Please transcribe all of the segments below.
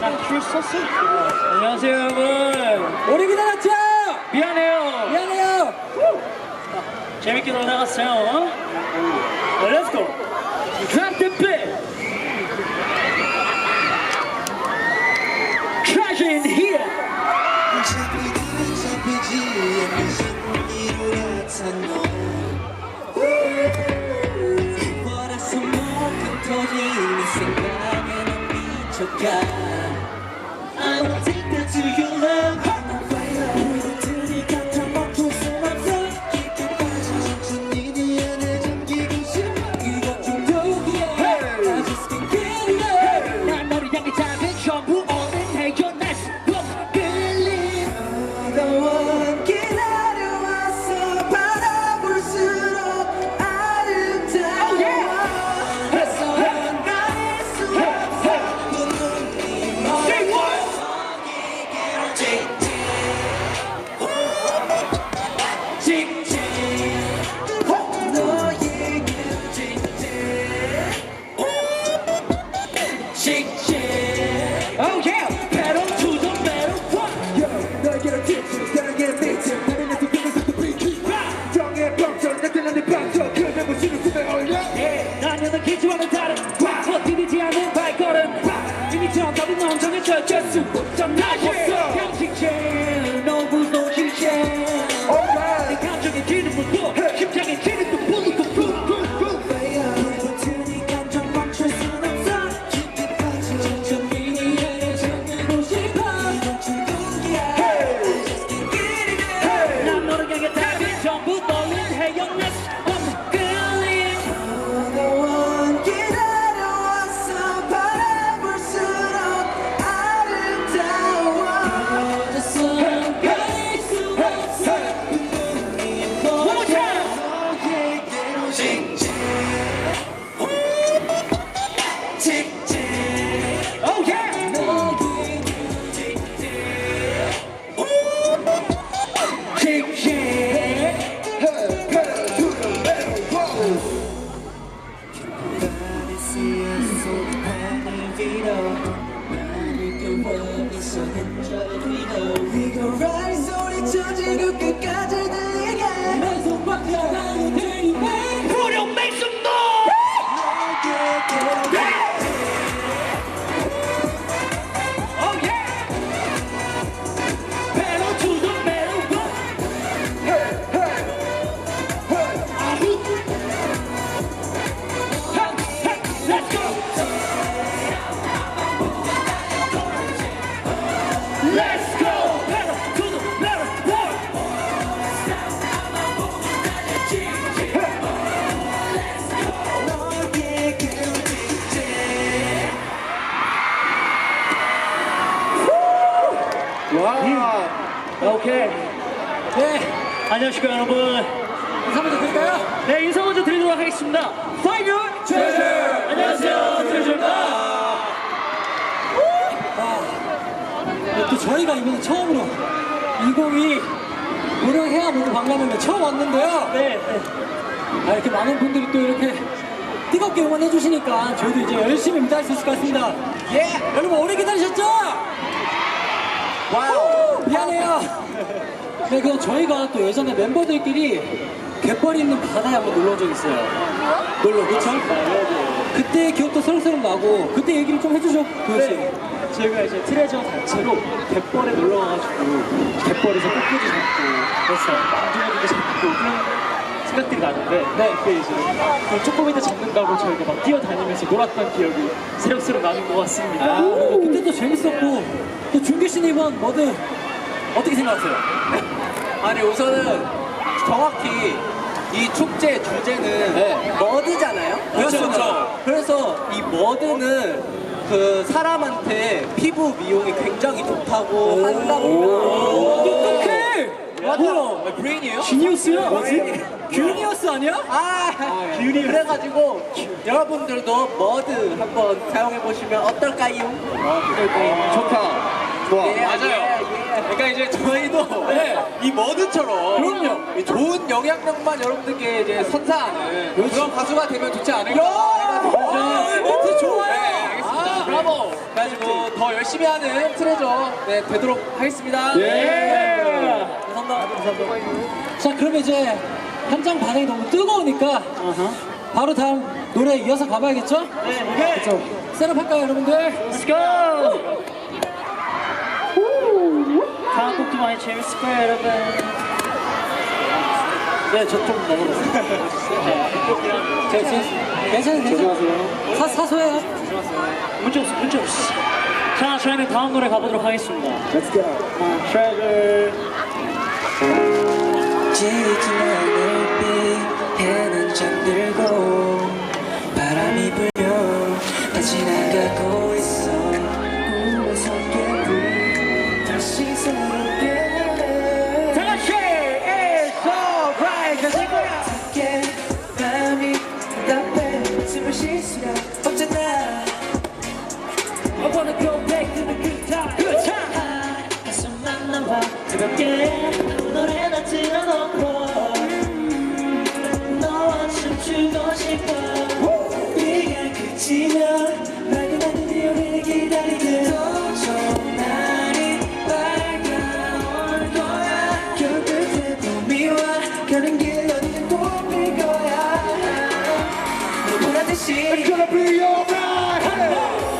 나줄 썼어? 안녕하세요 여러분. 오래 기다렸죠? 미안해요. 미안해요. 재밌게 놀다 갔어요. 어, Let's go. Drop the beat. God. 여는 기초와는 다른 버티지 않는 발걸음. 이미 정답은 넌 정해져 어쩔 수 없잖아 끝까지 안녕하십니까 여러분 인사 먼저 드릴까요? 네 인사 먼저 드리도록 하겠습니다 파이어 트레저 안녕하세요 트레저입니다 네, 또 저희가 이번에 처음으로 2022 무령해야 모두 반가운데 처음 왔는데요. 네, 네. 아, 이렇게 많은 분들이 또 이렇게 뜨겁게 응원해 주시니까 저희도 이제 열심히 무대할 수 있을 것 같습니다. 예! 여러분 오래 기다리셨죠? 와우! 미안해요. 네, 그럼 저희가 또 예전에 멤버들끼리 갯벌이 있는 바다에 한번 놀러 온 적 있어요. 놀러, 그쵸? 그때 기억도 새록새록 나고 그때 얘기를 좀 해주죠, 도현 씨. 네. 저희가 이제 트레저 단체로 갯벌에 놀러 와가지고 갯벌에서 꽃꽂이 잡고 그래서 안주머니도 잡고 그런 생각들이 나는데 네, 그때 이제 그 조금이더 잡는다고 저희가 막 뛰어다니면서 놀았던 기억이 새록새록 나는 것 같습니다 아, 그리고 그때도 재밌었고 또 준규 씨는 이번 머드 어떻게 생각하세요? 아니 우선은 정확히 이 축제 주제는 네. 머드잖아요. 그렇죠, 그렇죠. 그렇죠. 그래서 이 머드는 그 사람한테 피부 미용이 굉장히 좋다고 한답니다. 똑똑해! 맞아요. 브레인이에요? 지니어스야? 균이어스 아니야? 아, 그래가지고 여러분들도 머드 한번 사용해 보시면 어떨까요? 좋다. 좋아. 예, 맞아요. 그러니까 이제 저희도 네. 이 머드처럼 그럼요. 이 좋은 영향력만 여러분들께 이제 선사하는 그렇죠. 그런 가수가 되면 좋지 않을까. 야, 아, 이 멘트 좋아요. 네, 알겠습니다. 아, 브라보. 가지고 더 열심히 하는 트레저 네, 되도록 하겠습니다. 예. 네, 감사합니다. 감사합니다. 자 그럼 이제 한장 반응이 너무 뜨거우니까 바로 다음 노래 이어서 가봐야겠죠? 네, 오케이. 그쵸. 셋업 할까요 여러분들? Let's go. 다음 곡도 많이 재밌을 거예요, 여러분. 네, 저쪽 너무 네, 괜찮아요, 괜찮아요. 사소해요 문제 없어, 문제 없어. 자, 저희는 다음 노래 가보도록 하겠습니다. Let's go. 어, 트랙을 지진 하늘빛 해는 잠들고 바람이 불며 다 지나가고 있어 shit. It's gonna be alright. Hey.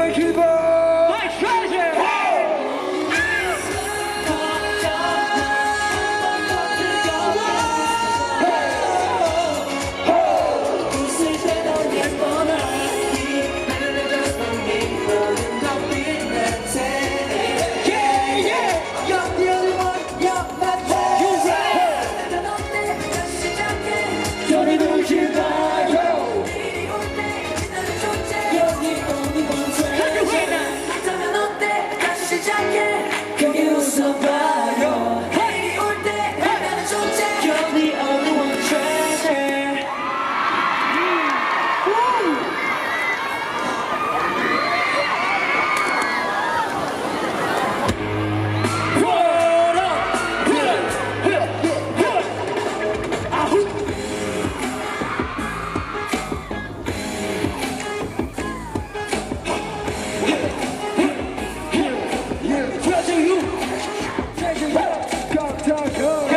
make it. Good.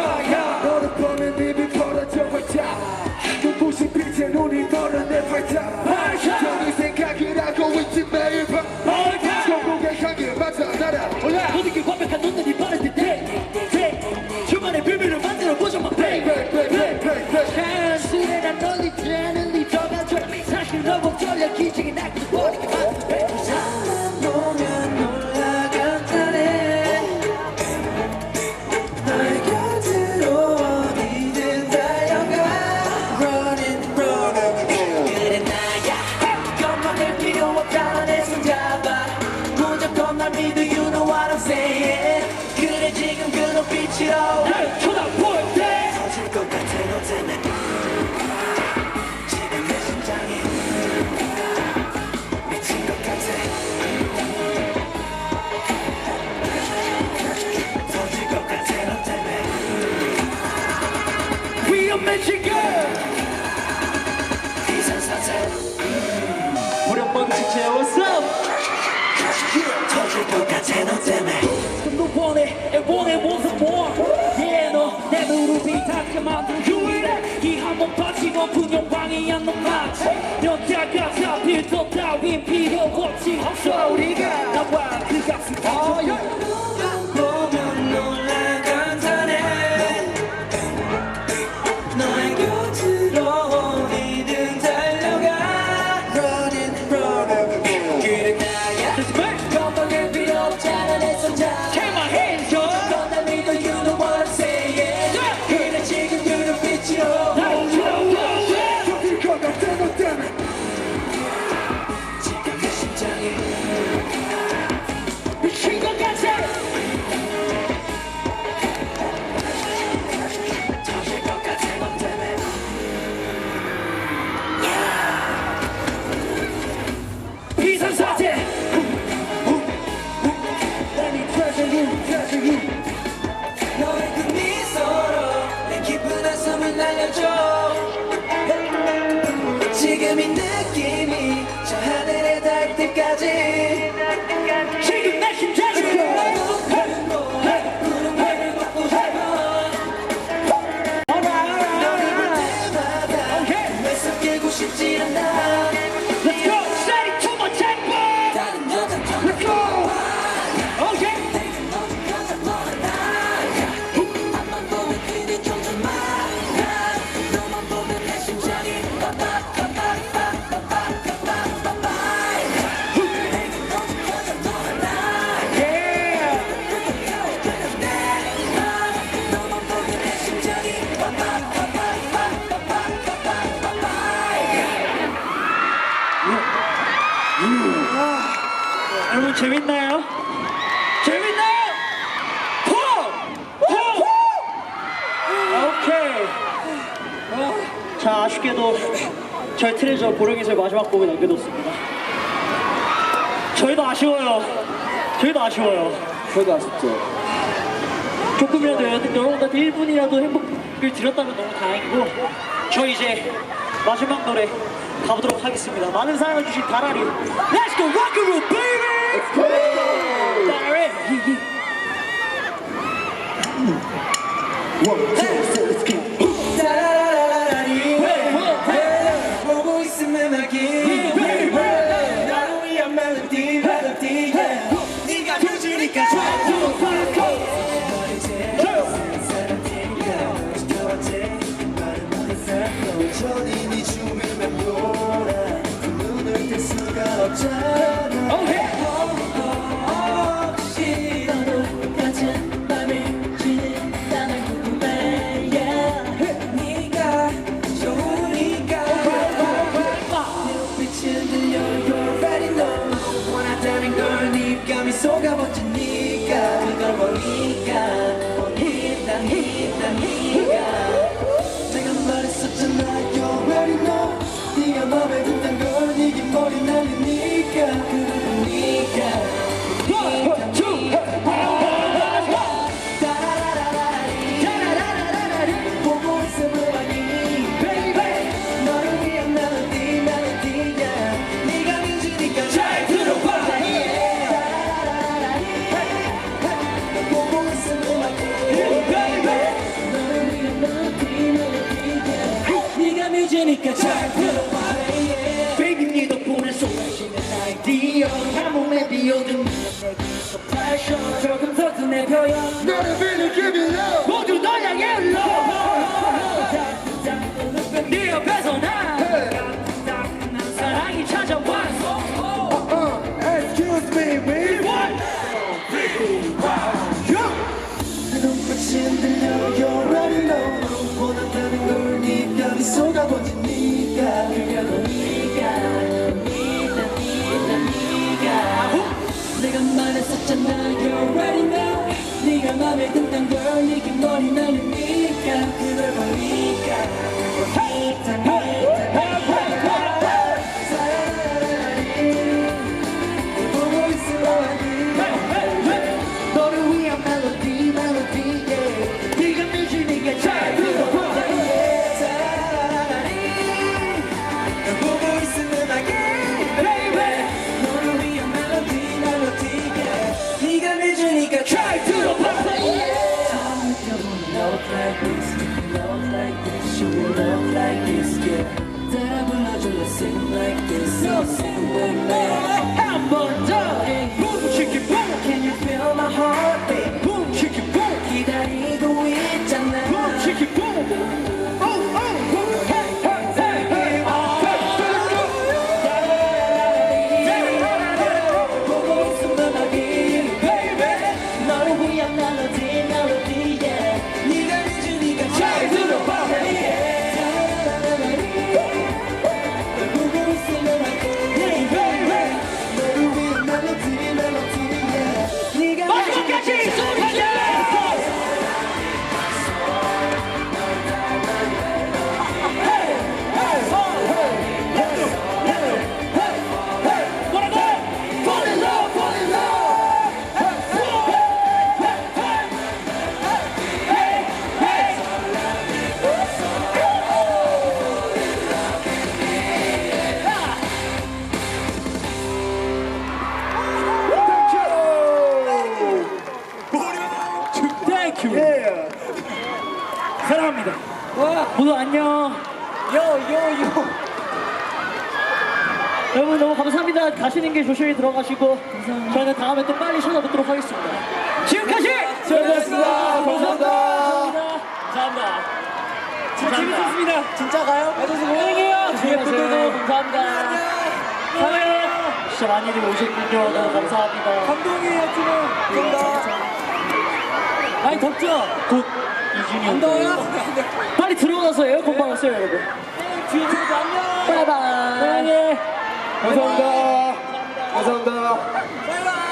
터질 것 같아 너 때문에. 좀더 원해 애원의 모습 뭐 Yeah 너내 무릎이 닿게 만든 유일해 이 한몸 바치고 분영방이 안넌 마치 여자가 잡힐 것 따윈 필요 없지. 없어 우리가 나와. 그 값을 다 지 재밌나요? 재밌나요? 호! 호! 오케이. 자 아쉽게도 저희 트레저 보령에서의 마지막 곡을 남겨뒀습니다. 저희도 아쉬워요. 저희도 아쉬워요. 저도 아쉽죠 조금이라도 여- 여러분한테 1분이라도 행복을 드렸다면 너무 다행이고 저 이제 마지막 노래 가보도록 하겠습니다. 많은 사랑을 주신 다라리 Let's go rock and roll baby! 다 그걸 보니 조금 서툰 표현 너를 빌리 give you love 모두 널 향해 흘러 네 옆에서 난 따끈따끈한 사랑이 찾아왔어 uh, Excuse me baby 그 눈빛이 들려 You already know 원한다는 걸네 감이 속아버지 가시는 길 조심히 들어가시고 저희는 다음에 또 빨리 찾아뵙도록 하겠습니다. 지금까지 수고하셨습니다. 감사합니다. 감사합니다. 진짜 재밌었습니다. 진짜 가요? 사랑해요. 뒤에 분들도 감사합니다. 사랑해요. 진짜 많이들 오셨군요. 너무 감사합니다. 감동이에요 지금 많이 덥죠? 곧 이준이 형. 더워요? 빨리 들어가서 에어컨 받았어요, 여러분. 뒤에 친구들 안녕. 바이바이. 사랑해. 감사합니다. Azanda.